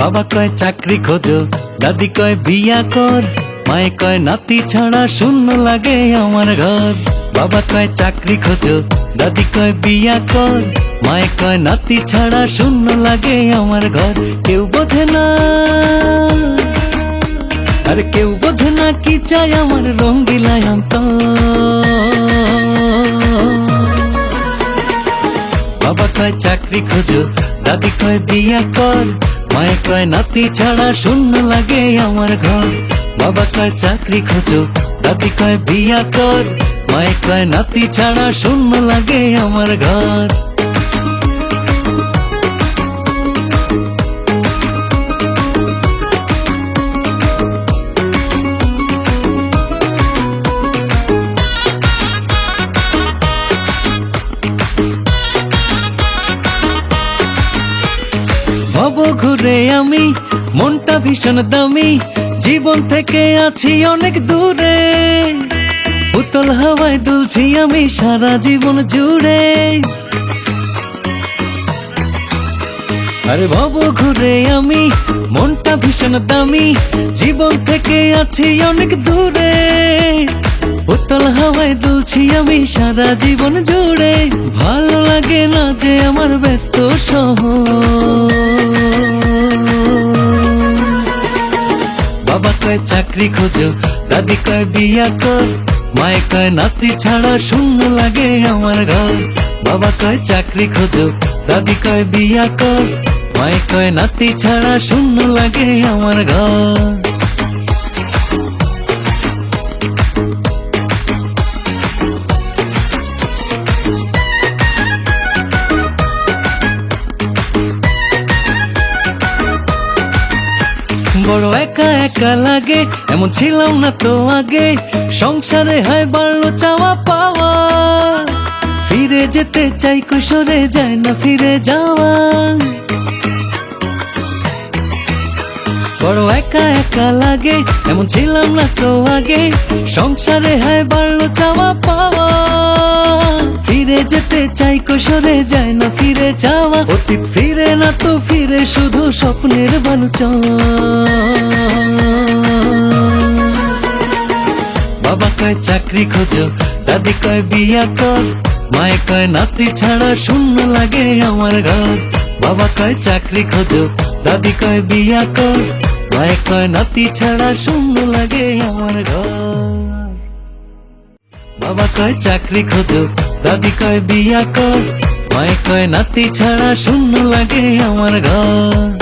বাবা কয় চাকরি খোঁজো, দাদি কয় বিয়া কর, মায়ে কয় নাতি ছাড়া শূন্য লাগে আমার ঘর। বাবা কয় চাকরি খোঁজো, দাদি কয় বিয়া কর, মায়ে কয় নাতি ছাড়া শূন্য লাগে আমার ঘর। কেউ বোঝে না, আর কেউ বোঝে না কি চাই আমার রঙ্গিলায় বাবা কয় চাকরি খোঁজো, দাদি কয় বিয়া কর মায়ে কয় নাতি ছাড়া শূন্য লাগে আমার ঘর। বাবা কয়, চাকরি খোঁজো দাদি কয়, বিয়া কর। মায় কয় নাতি ছাড়া শূন্য লাগে আমার ঘর। ভব ঘুরে আমি, মনটা ভীষণ দামি, জীবন থেকে আছি অনেক দূরে। উতল হাওয়ায় দুলছি আমি সারা জীবন জুড়ে। আরে ভব ঘুরে আমি, মনটা ভীষণ দামি, জীবন থেকে আছি অনেক দূরে। উতল হাওয়ায় দুলছি আমি সারা জীবন জুড়ে। ভালো লাগে না যে আমার ব্যস্ত শহর। বাবা কয়, চাকরি খোঁজো, দাদি কয়, বিয়া কর। মায়ে কয়, নাতি ছাড়া শূন্য লাগে আমার ঘর। বাবা কয়, চাকরি খোঁজো, দাদি কয়, বিয়া কর। মায়ে কয়, নাতি ছাড়া শূন্য লাগে আমার ঘর। একা একা লাগে, এমন ছিলাম না তো আগে। সংসারে হয় বাড়লো চাওয়া পাওয়া। ফিরে যেতে চাই, কৈশোরে যায় না ফিরে যাওয়া। বড় একা একা লাগে, এমন ছিলাম না তো আগে। সংসারে হয় বাড়লো যেতে চাই কৈশোরে যায় না ফিরে যাওয়া। অতীত ফিরে না তো ফিরে শুধু স্বপ্নের বালুচ বাবা কয়, চাকরি খোঁজো, দাদি কয়, বিয়া কর। মায়ে কয়, নাতি ছাড়া শূন্য লাগে আমার ঘর। বাবা কয়, চাকরি খোঁজো, দাদি কয়, বিয়া কর। মায়ে কয়, নাতি ছাড়া শূন্য লাগে আমার ঘর। বাবা কয় চাকরি খোঁজো, দাদি কয় বিয়া কর। মায় কয় নাতি ছাড়া শূন্য লাগে আমার ঘর।